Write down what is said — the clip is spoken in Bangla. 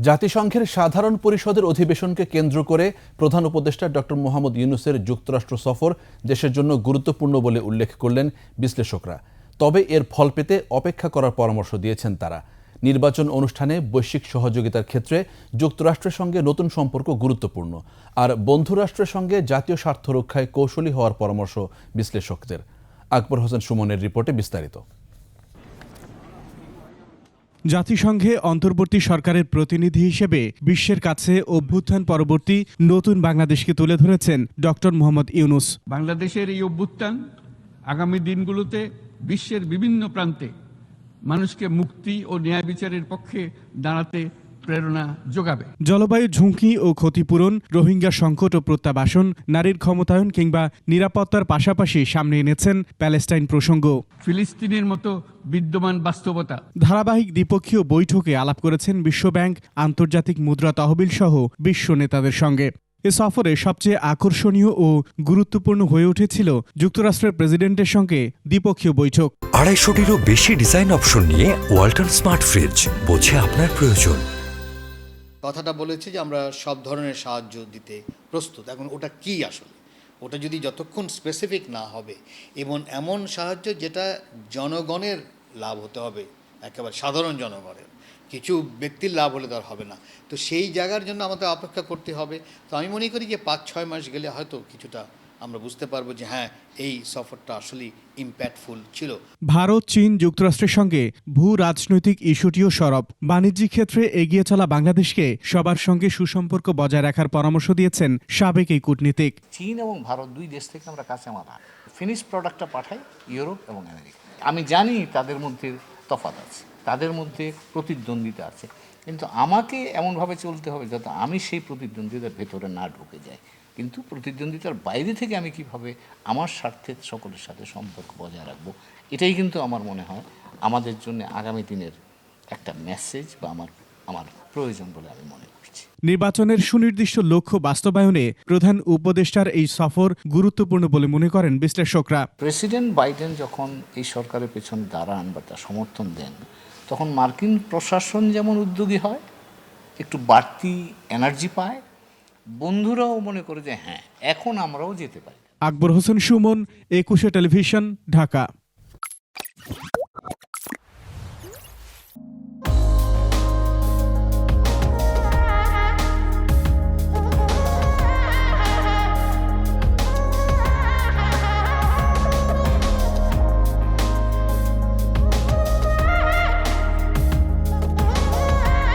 জাতিসংঘের সাধারণ পরিষদের অধিবেশনকে কেন্দ্র করে প্রধান উপদেষ্টা ডক্টর মোহাম্মদ ইউনুসের যুক্তরাষ্ট্র সফর দেশের জন্য গুরুত্বপূর্ণ বলে উল্লেখ করলেন বিশ্লেষকরা। তবে এর ফল পেতে অপেক্ষা করার পরামর্শ দিয়েছেন তারা। নির্বাচন অনুষ্ঠানে বৈশ্বিক সহযোগিতার ক্ষেত্রে যুক্তরাষ্ট্রের সঙ্গে নতুন সম্পর্ক গুরুত্বপূর্ণ আর বন্ধুরাষ্ট্রের সঙ্গে জাতীয় স্বার্থ রক্ষায় কৌশলী হওয়ার পরামর্শ বিশ্লেষকদের। আকবর হোসেন সুমনের রিপোর্টে বিস্তারিত। জাতিসংঘে অন্তর্বর্তী সরকারের প্রতিনিধি হিসেবে বিশ্বের কাছে অভ্যুত্থান পরবর্তী নতুন বাংলাদেশকে তুলে ধরেছেন ডক্টর মোহাম্মদ ইউনুস। বাংলাদেশের এই অভ্যুত্থান আগামী দিনগুলোতে বিশ্বের বিভিন্ন প্রান্তে মানুষকে মুক্তি ও ন্যায় বিচারের পক্ষে দাঁড়াতে প্রেরণা যোগাবে। জলবায়ু ঝুঁকি ও ক্ষতিপূরণ রোহিঙ্গা সংকট ও প্রত্যাবাসন নারীর ক্ষমতায়ন কিংবা নিরাপত্তার পাশাপাশি সামনে এনেছেন প্যালেস্টাইন প্রসঙ্গ। ফিলিস্তিনের মতো বিদ্যমান বাস্তবতা। ধারাবাহিক দ্বিপক্ষীয় বৈঠকে আলাপ করেছেন বিশ্বব্যাংক আন্তর্জাতিক মুদ্রা তহবিল সহ বিশ্ব নেতাদের সঙ্গে। এ সফরে সবচেয়ে আকর্ষণীয় ও গুরুত্বপূর্ণ হয়ে উঠেছিল যুক্তরাষ্ট্রের প্রেসিডেন্টের সঙ্গে দ্বিপক্ষীয় বৈঠক। আড়াইশোটিরও বেশি ডিজাইন অপশন নিয়ে ওয়াল্টন স্মার্ট ফ্রিজ বোঝে আপনার প্রয়োজন। কথাটা বলেছে যে আমরা সব ধরনের সাহায্য দিতে প্রস্তুত। এখন ওটা কি আসলে? ওটা যদি যতক্ষণ স্পেসিফিক না হবে, এবং এমন সাহায্য যেটা জনগণের লাভ হতে হবে, একেবারে সাধারণ জনগণের, কিছু ব্যক্তির লাভ হলে তার হবে না। তো সেই জায়গার জন্য আমাদের অপেক্ষা করতে হবে। তো আমি মনে করি যে পাঁচ ছয় মাস গেলে হয়তো কিছুটা আমরা বুঝতে পারব যে হ্যাঁ এই সফরটা আসলেই ইম্প্যাক্টফুল ছিল। ভারত চীন যুক্তরাষ্ট্রের সঙ্গে ভূ রাজনৈতিক ইস্যুটিও সরব। বাণিজ্যিক ক্ষেত্রে এগিয়ে চলা বাংলাদেশকে সবার সঙ্গে সুসম্পর্ক বজায় রাখার পরামর্শ দিয়েছেন সাবেক এই কূটনীতিক। চীন এবং ভারত দুই দেশ থেকে আমরা কাঁচামাল ফিনিশ প্রোডাক্টটা পাঠাই ইউরোপ এবং আমেরিকা। আমি জানি তাদের মধ্যে তফাৎ আছে তাদের মধ্যে প্রতিদ্বন্দ্বিতা আছে। কিন্তু আমাকে এমনভাবে চলতে হবে যাতে আমি সেই প্রতিদ্বন্দ্বিতার ভেতরে না ঢুকে যাই। কিন্তু প্রতিদ্বন্দ্বিতার বাইরে থেকে আমি কীভাবে আমার স্বার্থে সকলের সাথে সম্পর্ক বজায় রাখব, এটাই কিন্তু আমার মনে হয়। আমাদের জন্য আগামী দিনের একটা মেসেজ বা আমার আমার প্রয়োজন বলে আমি মনে করছি। নির্বাচনের সুনির্দিষ্ট লক্ষ্য বাস্তবায়নে প্রধান উপদেষ্টার এই সফর গুরুত্বপূর্ণ বলে মনে করেন বিশ্লেষকরা। প্রেসিডেন্ট বাইডেন যখন এই সরকারের পেছনে দাঁড়ান বা তার সমর্থন দেন তখন মার্কিন প্রশাসন যেমন উদ্যোগী হয় একটু বাড়তি এনার্জি পায়। বন্ধুরাও মনে করে যে হ্যাঁ এখন আমরাও যেতে পারি। আকবর হোসেন সুমন একুশে টেলিভিশন ঢাকা।